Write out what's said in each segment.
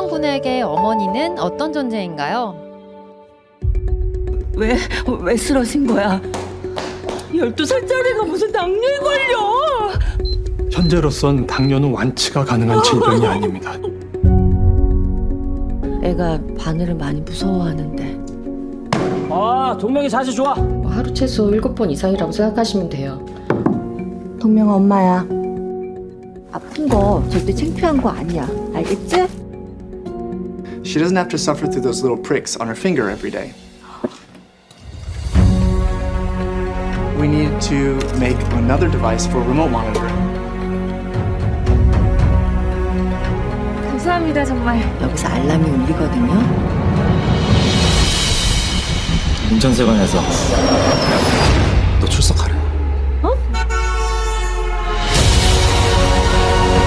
동명군에게 어머니는 어떤 존재인가요? 왜, 왜 쓰러진 거야? 12살짜리가 무슨 당뇨에 걸려? 현재로선 당뇨는 완치가 가능한 질병이 아닙니다. 애가 바늘을 많이 무서워하는데 아 동명이 자세 좋아 뭐 하루 최소 7번 이상이라고 생각하시면 돼요. 동명아 엄마야. 아픈 거 절대 창피한 거 아니야. 알겠지? She doesn't have to suffer through those little pricks on her finger every day. We need to make another device for remote monitoring. 감사합니다 정말. 여기서 알람이 울리거든요. 인천세관에서 너 출석하래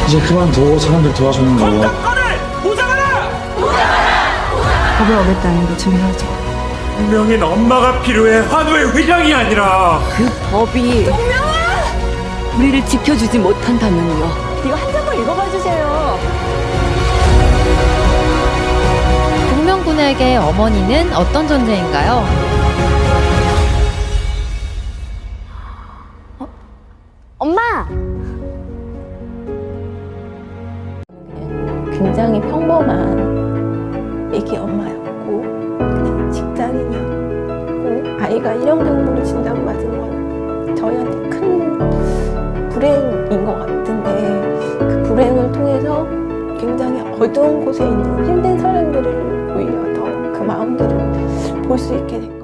이제 그만두고 사람들 도와주는 거 법을 어겼다는 게 중요하지. 분명히 엄마가 필요해 한우의 회장이 아니라 그 법이 우리를 지켜주지 못한다면요. 이거 한 장만 읽어봐 주세요. 동명군에게 어머니는 어떤 존재인가요? 엄마. 굉장히 평범한 아이가 일형적으로 진단받은 건 저희한테 큰 불행인 것 같은데 그 불행을 통해서 굉장히 어두운 곳에 있는 힘든 사람들을 오히려 더 그 마음들을 볼 수 있게 됐고